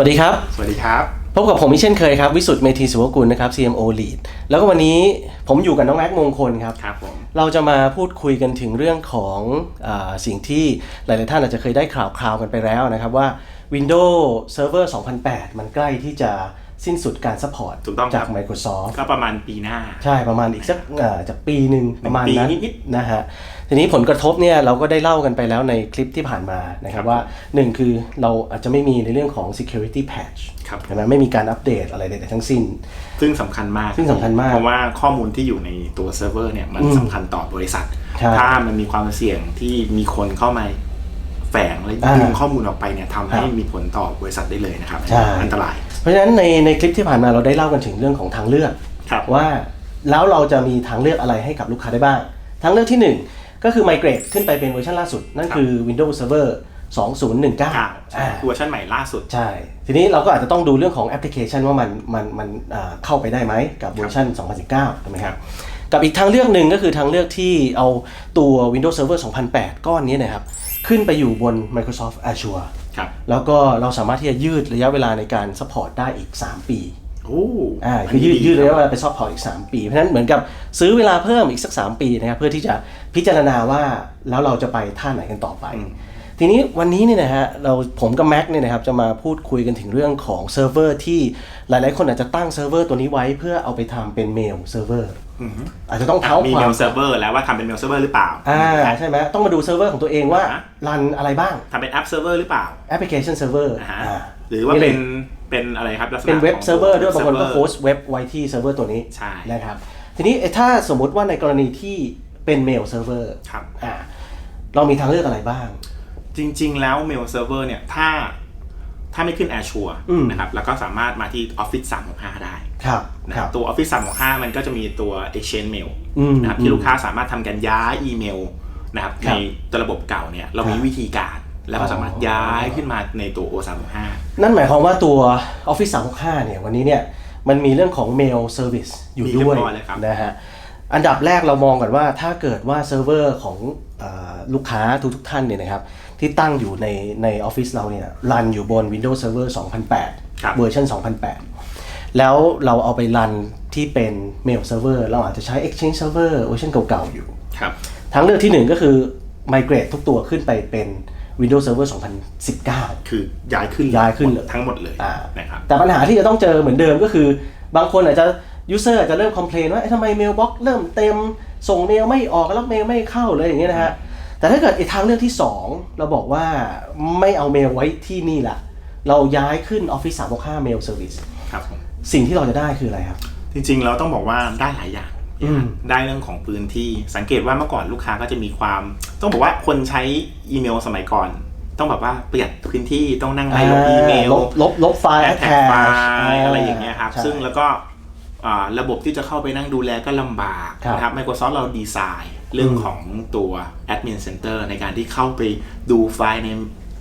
วัสดีครับ สวัสดีครับ พบกับผมอีกเช่นเคยครับ วิสุทธ์เมธีสุวกุลนะครับ CMO Lead แล้วก็วันนี้ผมอยู่กับน้องแม็กมงคลครับครับผมเราจะมาพูดคุยกันถึงเรื่องของอาสิ่งที่หลาย ๆ ท่านอาจจะเคยได้ข่าวคราวกันไปแล้วนะครับว่า Windows Server 2008 มันใกล้ที่จะสิ้นสุดการซัพพอร์ตถูกต้องครับจาก Microsoft ก็ประมาณปีหน้า ใช่ประมาณอีกสักอ่าจากปีหนึ่งประมาณนั้นปีนิดนะฮะ ทีนี้ผลกระทบเนี่ยเราก็ได้เล่ากันไปแล้วในคลิปที่ผ่านมานะครับว่าหนึ่งคือเราอาจจะไม่มีในเรื่องของ security patch ครับใช่ไหมไม่มีการอัปเดตอะไรใดๆทั้งสิ้น ซึ่งสำคัญมากซึ่งสำคัญมากเพราะว่าข้อมูลที่อยู่ในตัวเซิร์ฟเวอร์เนี่ยมันอืมสำคัญต่อบริษัทใช่ถ้ามันมีความเสี่ยงที่มีคนเข้ามาแฝงและอ่าดึงข้อมูลออกไปเนี่ยทำให้ครับมีผลต่อบริษัทได้เลยนะครับใช่อันตราย เพราะฉะนั้นในในคลิปที่ผ่านมาเราได้เล่ากันถึงเรื่องของทางเลือกครับว่าแล้วเราจะมีทางเลือกอะไรให้กับลูกค้าได้บ้าง ทางเลือกที่หนึ่ง ก็คือ migrate ขึ้นไปเป็นเวอร์ชันล่าสุด นั่นคือ Windows Server 2019ครับอ่าเวอร์ชันใหม่ล่าสุด ใช่ ทีนี้เราก็อาจจะต้องดูเรื่องของแอปพลิเคชันว่ามันมันมันอ่าเข้าไปได้ไหมกับเวอร์ชัน2019ใช่ไหมครับ กับอีกทางเลือกหนึ่งก็คือทางเลือกที่เอาตัว Windows Server 2008 ก้อนนี้นะครับ ขึ้นไปอยู่บน Microsoft Azure ครับแล้วก็เราสามารถที่จะยืดระยะเวลาในการซัพพอร์ตได้อีก 3 ปีโอ้อ่านคือนี้ยืดยืดระยะคเวรับลาไปซัพพอร์ตอีก 3 ปี เพราะฉะนั้นเหมือนกับซื้อเวลาเพิ่มอีกสัก 3 ปีนะครับเพื่อที่จะพิจารณาว่าแล้วเราจะไปท่าไหนกันต่อไป ทีนี้วันนี้เนี่ยนะฮะเราผมกับแม็กเนี่ยนะครับจะมาพูดคุยกันถึงเรื่องของเซิร์ฟเวอร์ที่หลายๆ คนอาจจะตั้งเซิร์ฟเวอร์ตัวนี้ไว้เพื่อเอาไปทำเป็นเมลเซิร์ฟเวอร์อาจจะต้องเท้ามีควาเมมลเซิร์ฟเวอร์แล้วว่าทำเป็นเมลเซิร์ฟเวอร์หรือเปล่าอ่าใช่ไหมต้องมาดูเซิร์ฟเวอร์ของตัวเองว่าอ่ารันอะไรบ้างทำเป็นแอปเซิร์ฟเวอร์หรือเปล่าแอปพลิเคชันเซิร์ฟเวอร์อ่าฮะหรือว่าเป็น เป็นอะไรครับลักษณะเป็นเว็บของเซิร์ฟเวอร์ด้วยบางคนก็เซิโฮร์ฟเวอสต์เว็บไว้ที่เซิร์ฟเวอร์ตัวนี้ใช่นะครับทีนี้เอ่อถ้าสมมุติว่าในกรณีที่เป็นเมลเซิร์ฟเวอร์ครับอ่าเรามีทางเลือกอะไรบ้าง จริง ๆ แล้วเมลเซิร์ฟเวอร์เนี่ยถ้าถ้าไม่ขึ้น Azure อืมนะครับแล้วก็สามารถมาที่ Office 365 ได้ครับนะคครัรับบตัว Office 365 มันก็จะมีตัว Exchange Mail อืมนะครับอืที่มลูกค้าสามารถทำการย้ายอีเมลนะครับครัในบตัวระบบเก่าเนี่ยเรามีครับวิธีการ แล้วก็สามารถย้ายขึ้นมาในตัว O365 นั่นหมายความว่าตัว Office 365 เนี่ยวันนี้เนี่ยมันมีเรื่องของ Mail Service อยู่มีด้วยเรียบร้อยเลยครับนะฮะอันดับแรกเรามองก่อนว่าถ้าเกิดว่าเซิร์ฟเวอร์ของเออลูกค้าทุกทุกๆท่านเนี่ยนะครับที่ตั้งอยู่ในในออฟฟิศเราเนี่ยรันอยู่บน Windows Server 2008ครับเวอร์ชัน2008 แล้วเราเอาไปรันที่เป็น Mail Server เราอาจจะใช้ Exchange Server เวอร์ชันเก่าๆอยู่ ครับ ทางเลือกที่หนึ่งก็คือ migrate ทุกตัวขึ้นไปเป็น Windows Server 2019 คือย้ายขึ้นย้ายขึ้นเลยทั้งหมดเลยอ่านะครับแต่ปัญหาที่จะต้องเจอเหมือนเดิมก็คือบางคนอาจจะ user อาจจะเริ่มคอมเพลนว่าเอ๊ะทำไมเมลบ็อกเริ่มเต็ม ส่งเมลไม่ออกแล้วเมลไม่เข้าเลยอย่างเงี้ยนะฮะแต่ถ้าเกิดอีกทางเลือกที่ 2 เราบอกว่าไม่เอาเมลไว้ที่นี่ละเราย้ายขึ้น Office 365 Mail Service ครับผมสิ่งที่เราจะได้คืออะไรครับ จริงๆเราต้องบอกว่าได้หลายอย่างอืม ได้เรื่องของพื้นที่สังเกตว่าเมื่อก่อนลูกค้าก็จะมีความ ต้องบอกว่าคนใช้อีเมลสมัยก่อน ต้องแบบว่าประหยัดพื้นที่ต้องนั่งไล่ลบอีเมลลบลบลบไฟล์แอดแท็กไฟ attach ล์อะไรอย่างเงี้ยครับใช่ซึ่งแล้วก็อ่าระบบที่จะเข้าไปนั่งดูแลก็ลำบากครับนะครับ Microsoft เราดีไซน์เรื่องของตัว Admin Center ในการที่เข้าไปดูไฟล์ใน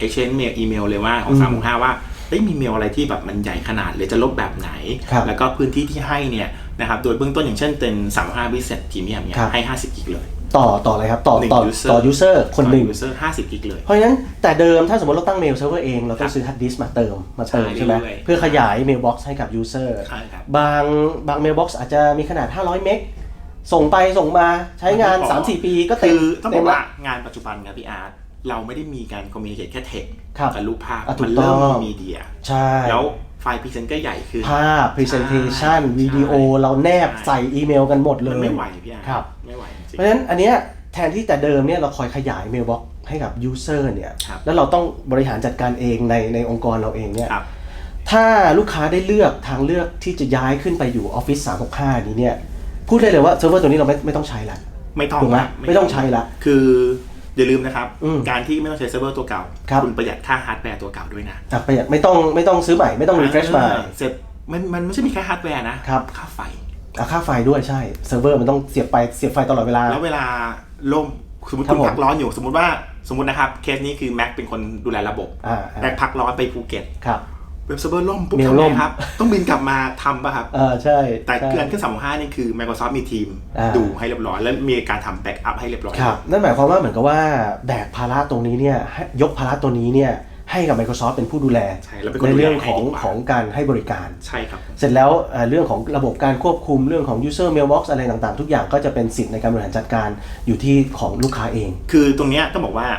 Exchange Mail อีเมลเลยว่าของอืม365ว่าเอ้ยมีเมลอะไรที่แบบมันใหญ่ขนาดเลยจะลบแบบไหนครับแล้วก็พื้นที่ที่ให้เนี่ย นะครับโดยเบื้องต้นอย่างเช่นเป็น35 Business Premium เนี่ยครับ ให้ 50 กิกเลย ต่อต่ออะไรครับต่อหนึ่งต่อ user ต่อ user คนหนึ่งต่อ user 50 กิกเลย เพราะฉะนั้นแต่เดิมถ้าสมมติเราตั้งเมลเซิร์ฟเวอร์เองเราต้องซื้อฮาร์ดดิสก์มาเติมมาเติมใช่ใช่ไหมเรื่อยๆ เพื่อขยายเมลบ็อกซ์ให้กับยูเซอร์ใช่ครับ บางบางเมลบ็อกซ์อาจจะมีขนาด 500 เมกส่งไปส่งมาใช้งานไม่พอ3-4 ปีก็เต็คืมอต้องบเต็อมกละ ว่างานปัจจุบันครับพี่อาร์ตเราไม่ได้มีการคอมมิวนิเคชแค่เทคครับกับรูปภาพอะถูมักเริ่มต้มีอง มีเดีย ใช่ แล้ว ไฟล์พรีเซนต์ก็ใหญ่ขึ้น ภาพ Presentation ใช่ วิดีโอเราแนบใส่อีเมลกันหมดเลมัยนไม่ไหวพี่อาร์ตครับ ไม่ไหวจริง เพราะฉะนั้นอันเนี้ยแทนที่แต่เดิมเนี่ยเราคอยขยายเมลบ็อกให้กับยูเซอร์เนี่ยครับ แล้วเราต้องบริหารจัดการเองในในองค์กรเราเองเนี่ยครับ ถ้าลูกค้าได้เลือกทางเลือกที่จะย้ายขึ้นไปอยู่ Office 365 นี้เนี่ยพูดได้เลยว่าเซิร์ฟเวอร์ตัวนี้เราไม่ไม่ต้องใช้ละ ไม่ต้องถูกไหมละไม่ต้องใช้ละ คือ อย่าลืมนะครับ อืมการที่ไม่ต้องใช้เซิร์ฟเวอร์ตัวเก่าครับ ณประหยัดค่าฮาร์ดแวร์ตัวเก่าด้วยนะอะประหยัดไม่ต้องไม่ต้องซื้อใหม่ไม่ต้อง refresh ใหม่เสร็จมันมันไม่ใช่มีแค่ฮาร์ดแวร์นะครับ ค่าไฟ อะค่าไฟด้วยใช่เซิร์ฟเวอร์มันต้องเสียบไปเสียบไฟตลอดเวลา แล้วเวลาล่มสมมติครับคุณผม พักร้อนอยู่ สมมติว่าสมมตินะครับ เคสนี้คือแม็กเป็นคนดูแลระบบ อ่าอ่าแม็กพักร้อนไปภูเก็ต ครับ เว็บเซิร์ฟเวอร์ล่มปุ๊บเมลทำล่ไงม ครับ ต้องบินกลับมาทำป่ะครับเออใช่แต่ใช่ เกินขึ้นสามห้านี่คือ Microsoft มีทีม อ่า ดูให้เรียบร้อย แล้วมีการทำแบ็กอัพให้เรียบร้อย ครับนั่นหมายความว่าเหมือนกับว่าแบกภาระตรงนี้เนี่ยให้ยกภาระตัวนี้เนี่ยให้กับ Microsoft เป็นผู้ดูแลใช่แล้วเป็นคนในเรื่องดูแลให้ของดีกว่า ของการให้บริการ ใช่ครับ เสร็จแล้วเอ่อเรื่องของระบบการควบคุมเรื่องของ user mailbox อะไรต่างๆ ทุกอย่างก็จะเป็นสิทธิ์ในการบริหารจัดการอยู่ที่ของลูกค้าเอง คือตรงเนี้ยต้องบอกว่า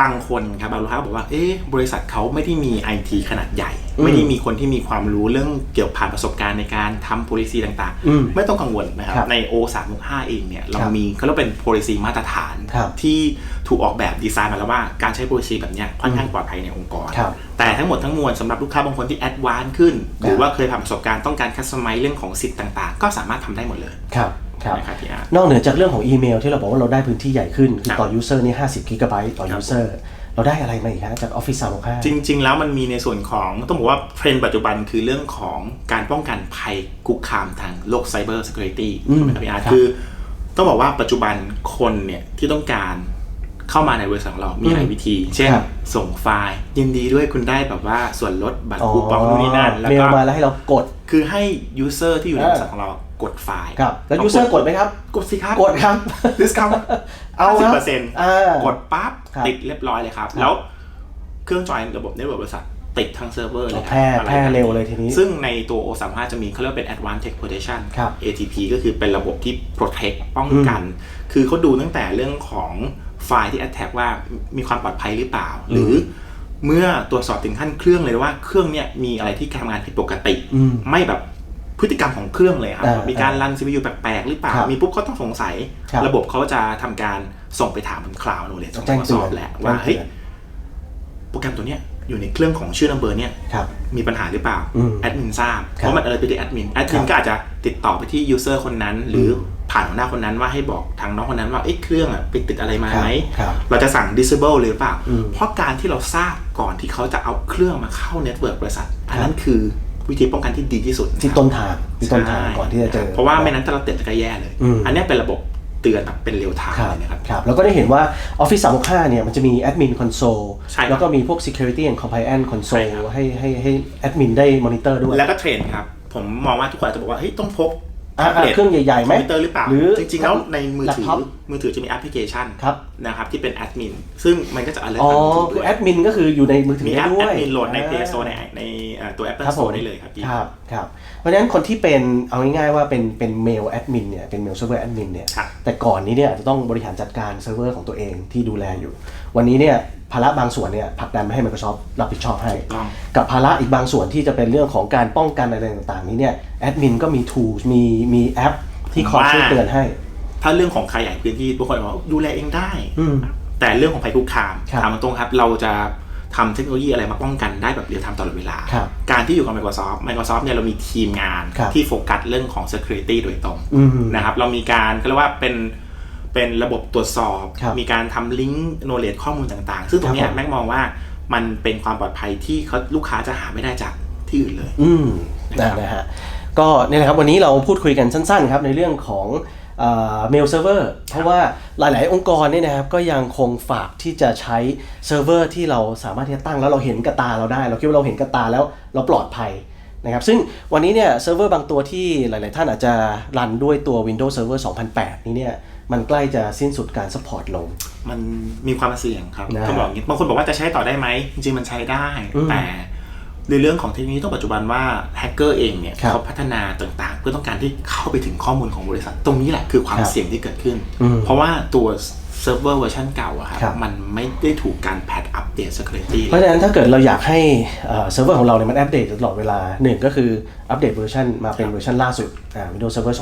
บางคนครับบางลูกค้าบอกว่าเอ๊ะบริษัทเขาไม่ได้มี IT ขนาดใหญ่อืมไม่ได้มีคนที่มีความรู้เรื่องเกี่ยวผ่านประสบการณ์ในการทำ policy ต่างอืมๆไม่ต้องกังวลนะครับครับ ใน O 3 6 5เองเนี่ยเราครับมีเขาเรียกเป็น policy มาตรฐานครับที่ถูกออกแบบดีไซน์มาแล้วว่าการใช้ policy แบบเนี้ยค่อนข้างปลอดภัยในองค์กรครับแต่ทั้งหมดทั้งมวลสำหรับลูกค้าบางคนที่แอดวานซ์ขึ้น หรือว่าเคยผ่านประสบการณ์ต้องการคัสตอมไมเรื่องของสิทธิ์ต่าง ๆ ก็สามารถทำได้หมดเลยครับครับ นะครับพี่อาร์ตนอกเหนือจากเรื่องของอีเมลที่เราบอกว่าเราได้พื้นที่ใหญ่ขึ้น คือครับต่อ user นี่50 g b ต่อครับ user เราได้อะไรมาอีกฮะจาก Office 365จริง ๆ แล้วมันมีในส่วนของต้องบอกว่าเทรนด์ปัจจุบันคือเรื่องของการป้องกันภัยคุกคามทางโลกไซเบอร์ซิเคียวริตี้อืมใช่ไหมครับพี่อาร์ตครับคือ ต้องบอกว่าปัจจุบันคนเนี่ยที่ต้องการ เข้ามาในบริษัทของเรามีหลายวิธี เช่น ครับส่งไฟล์ยินดีด้วยคุณได้แบบว่าส่วนลดบัตรคูปองนู่นนี่นั่นแล้วเมลก็มาแล้วให้เรากด คือให้ยูเซอร์ที่อยู่ในอ่าบริษัทของเรากดไฟล์ครับ แล้ว user กดไหมครับ กดสิครับกดครับ ดิสคาวเอาสิครับบเปอร์เซ็นต์อ่ากดปั๊บครับติดเรียบร้อยเลยครับ ครับ แล้วเครื่องจอยระบบเน็ตเวิร์กบริษัทติดทั้งเซิร์ฟเวอร์เลยคแพร่บอะไแพร่เร็วเลยทีนี้ ซึ่งในตัว O35 จะมีเขาเรียกว่าเป็น Advanced Tech Protection ครับ ATP ก็คือเป็นระบบที่ protect ป้องกัน คือเขาดูตั้งแต่เรื่องของ ไฟล์ที่ attack ว่ามีความปลอดภัยหรือเปล่า หรือเมื่อตรวจสอบถึงขั้นเครื่องเลยว่าเครื่องเนี่ยมีอะไรที่ทำงานผิดปกติอืมไม่แบบพฤติกรรมของเครื่องเลยครับอ่ามีมีการรัน CPU แปลกๆ หรือเปล่าครับมีปุ๊บเขาต้องสงสัยครับระบบเขาจะทำการส่งไปถามบนคลาวด์โนเลจของแจ้งเตือน Microsoft แหละว่าแจ้งเตืเฮ้ยอนโปรแกรมตัวเนี้ยอยู่ในเครื่องของชื่อนัมเบอร์เนี่ยครับมีปัญหาหรือเปล่าอืมแอดมินทราบครับเพราะมันเออไปที่แอดมินแอดมิครันบก็อาจจะติดต่อไปที่ยูเซอร์คนนั้น หรืออม ผ่านหัวหน้าคนนั้นว่าให้บอกทางน้องคนนั้นว่าเอ้เครื่องอะไปติดอะไรมาครับไหมครับเราจะสั่ง disable หรือเปล่าอืมเพราะการที่เราทราบก่อนที่เขาจะเอาเครื่องมาเข้าเน็ตเวิร์กบริษัทอันนั้นคือวิธีป้องกันที่ดีที่สุดที่นะครับต้นทางที่ต้นทางใช่ก่อนที่จะเจอเพราะว่าไม่นั้นถ้าเราติดจะแย่เลยอืมอันเนี้ยเป็นระบบเตือนแบบเป็นเร็วทางครับเลยนะครับครับ แล้วก็ได้เห็นว่า Office 365เนี่ยมันจะมี Admin Console ใช่ครับแล้วก็มีพวก Security and Compliance ใช่ Console ครับให้ให้ให้แอดมินได้มอนิเตอร์ด้วย แล้วก็เทรนด์ครับ ผมมองว่าทุกคนอาจจะบอกว่าเฮ้ยต้องพก อะอะแท็บล็ตเครื่องใหญ่ๆไหมคอมพิวเตอร์หรือเปล่าหรือจริงๆแล้วในมือถือแล็ปท็อปมือถือจะมีแอปพลิเคชันครับ นะครับที่เป็นแอดมินซึ่งมันก็จะ alert อ๋อทางมือถือคืด้อวยแอดมินก็คืออยู่ในมือถือมีแอได้ปด้แอวยดมินโหลดใน Play อ่า Store ในในเอ่อตัว Apple ครับผม Store ได้เลยครับพี่ครับครับเพราะฉะนั้นคนที่เป็นเอาง่ายๆว่าเป็นเป็นเมลแอดมินเนี่ยเป็นเมลเซิร์ฟเวอร์แอดมินเนี่ย ครับ แต่ก่อนนี้เนี่ยอาจจะต้องบริหารจัดการเซิร์ฟเวอร์ของตัวเองที่ดูแลอยู่ วันนี้เนี่ย ภาระบางส่วนเนี่ยผลักดันมาให้ Microsoft รับผิดชอบให้ ต้อง กับภาระอีกบางส่วนที่จะเป็นเรื่องของการป้องกันอะไรต่างๆ นี้เนี่ยแอดมินก็มี tools มีมีแอปที่คอยช่วยเตือนให้ ถ้าเรื่องของขยายพื้นที่ทุกคนบอกว่าดูแลเองได้ อืม แต่เรื่องของภัยคุกคามครับถามตรงๆครับ เราจะทำเทคโนโลยีอะไรมาป้องกันได้แบบเรียลไทม์ตลอดเวลา ครับการที่อยู่กับ Microsoft Microsoft เนี่ยเรามีทีมงานครับ ที่โฟกัสเรื่องของ Security โดยตรงอืม นะครับ เรามีการเขาเรียกว่าเป็น เป็นระบบตรวจสอบ ครับมีการทำลิงก์โนเลจข้อมูลต่างๆ ซึ่งตรงเนี้ครัยบผม แม็กมองว่ามันเป็นความปลอดภัยที่เขาลูกค้าจะหาไม่ได้จากที่อื่นเลย อืมนะนะครับนะฮะก็เนี่ยนะครับวันนี้เราพูดคุยกันสั้นๆครับในเรื่องของเมลเซิร์ฟเวอร์เพราะว่าหลายๆ องค์กรเนี่ยนะครับก็ยังคงฝากที่จะใช้เซิร์ฟเวอร์ที่เราสามารถที่จะตั้งแล้วเราเห็นกระตาเราได้ เราคิดว่าเราเห็นกระตาแล้วเราปลอดภัย นะครับซึ่งวันนี้เนี่ยเซิร์ฟเวอร์บางตัวที่หลาย ๆ ท่านอาจจะรันด้วยตัว Windows Server 2008 นี้เนี่ยมันใกล้จะสิ้นสุดการสปอร์ตลง มันมีความเสี่ยงครับนะต้องบอกอย่างนี้บางคนบอกว่าจะใช้ต่อได้ไหมจริงๆมันใช้ได้ อืมแต่ในเรื่องของเทคโนโลยีต้องปัจจุบันว่าแฮกเกอร์เองเนี่ยครับเขาพัฒนาต่างๆ เพื่อต้องการที่เข้าไปถึงข้อมูลของบริษัท ตรงนี้แหละคือความครับเสี่ยงที่เกิดขึ้น อืมเพราะว่าตัวเซิร์ฟเวอร์เวอร์ชันเก่าอะครับครับ มันไม่ได้ถูกการแพทอัป เดต security เพราะฉะนั้นถ้าเกิดเราอยากให้เซิร์ฟเวอร์ของเราเนี่ยมันอัปเดตตลอดเวลาหนึ่งก็คืออัปเดตเวอร์ชันมาเป็นเวอร์ชันล่าสุดอ่า Windows Server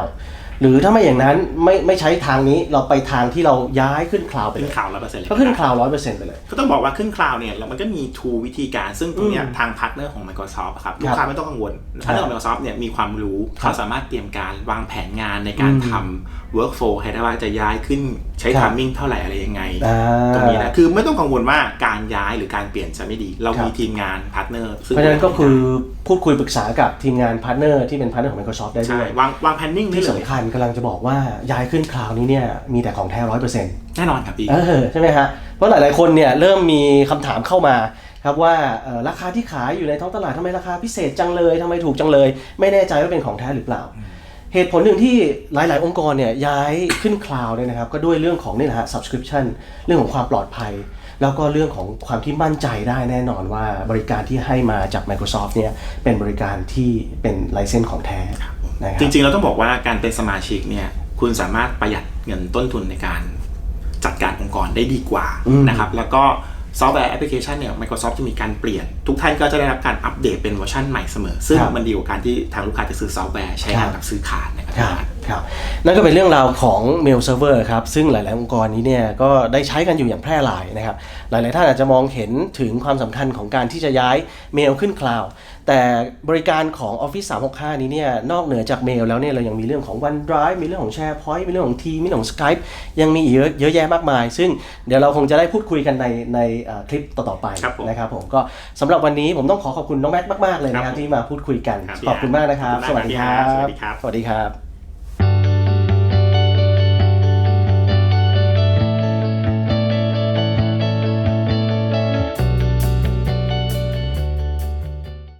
2019 หรือถ้าไม่อย่างนั้นไม่ไม่ใช้ทางนี้เราไปทางที่เราย้ายขึ้นคลาวด์ไปเลขึ้ยนข่าวร้อยเปอร์เซ็นต์เลยก็ขึ้นคลาวด์ร้อยเปอร์เซ็นต์ไปเลย ก็ต้องบอกว่าขึ้นคลาวด์เนี่ยแล้วมันก็มีทูวิธีการซึ่งตรงเนี้ยอืมทางพาร์ทเนอร์ของ Microsoft อะครับลูกค้าไม่ต้องกังวลพาร์ทเนอร์ของ Microsoft เนี่ยมีความรู้ครับเขาสามารถเตรียมการวางแผนงานในการอืมทำ workflow ให้ได้ว่าจะย้ายขึ้นใช้ครับ timing เท่าไหร่อะไรยังไง อ่า ตรงนี้นะคือไม่ต้องกังวลว่าการย้ายหรือการเปลี่ยนจะไม่ดี เราครับ มีทีมงานพาร์ทเนอร์เพราะฉะนั้นก็คือพูดคุยปรึกษากับทีมงานพาร์ทเนอร์ที่เป็นพาร์ทเนอร์ของ Microsoft ได้ใช่ด้วย วางวางแพนนิ่งได้ที่เลยสำคัญกำลังจะบอกว่าย้ายขึ้นคลาวด์นี้เนี่ยมีแต่ของแท้ร้อยเปอร์เซ็นต์แน่นอนครับพี่เออใช่ไหมฮะเพราะหลาย ๆ คนเนี่ยเริ่มมีคำถามเข้ามาครับว่าเอ่อราคาที่ขายอยู่ในท้องตลาดทำไมราคาพิเศษจังเลยทำไมถูกจังเลย ไม่แน่ใจว่าเป็นของแท้หรือเปล่า เหตุผลหนึ่งที่หลาย ๆ องค์กรเนี่ยย้ายขึ้นคลาวด์เนี่ยนะครับก็ด้วยเรื่องของนี่แหละฮะ subscription เรื่องของความปลอดภัย แล้วก็เรื่องของความที่มั่นใจได้แน่นอนว่าบริการที่ให้มาจาก Microsoft เนี่ยเป็นบริการที่เป็นไลเซนส์ของแท้นะครับ จริงๆเราต้องบอกว่าการเป็นสมาชิกเนี่ยคุณสามารถประหยัดเงินต้นทุนในการจัดการองค์กรได้ดีกว่าอืมนะครับแล้วก็ซอฟต์แวร์แอปพลิเคชันเนี่ย Microsoft จะมีการเปลี่ยน ทุกท่านก็จะได้รับการอัปเดตเป็นเวอร์ชันใหม่เสมอ ซึ่งครับมันดีกว่าการที่ทางลูกค้าจะซื้อซอฟต์แวร์ใช้งานครับกับซื้อขาดนะครับครับครับนั่นก็เป็นเรื่องราวของ Mail Server ครับ ซึ่งหลาย ๆ องค์กรนี้เนี่ยก็ได้ใช้กันอยู่อย่างแพร่หลายนะครับ หลาย ๆ ท่านอาจจะมองเห็นถึงความสำคัญของการที่จะย้ายเมลขึ้นคลาวด์ แต่บริการของ Office 365 นี้เนี่ยนอกเหนือจากเมลแล้วเนี่ยเรายังมีเรื่องของ OneDrive มีเรื่องของ SharePoint มีเรื่องของ Team มีเรื่องของ Skype ยังมีอีกเยอะเยอะแยะมากมาย ซึ่งเดี๋ยวเราคงจะได้พูดคุยกันในในเอ่อคลิปต่อๆไปครับผมนะครับผมก็สำหรับวันนี้ผมต้องขอขอบคุณน้องแม็กซ์มาก ๆ เลยนะครับครับผมที่มาพูดคุยกันครับขอบคุณมากนะครับขอบคุณมากครับ สวัสดีครับ สวัสดีครับสวัสดีครับ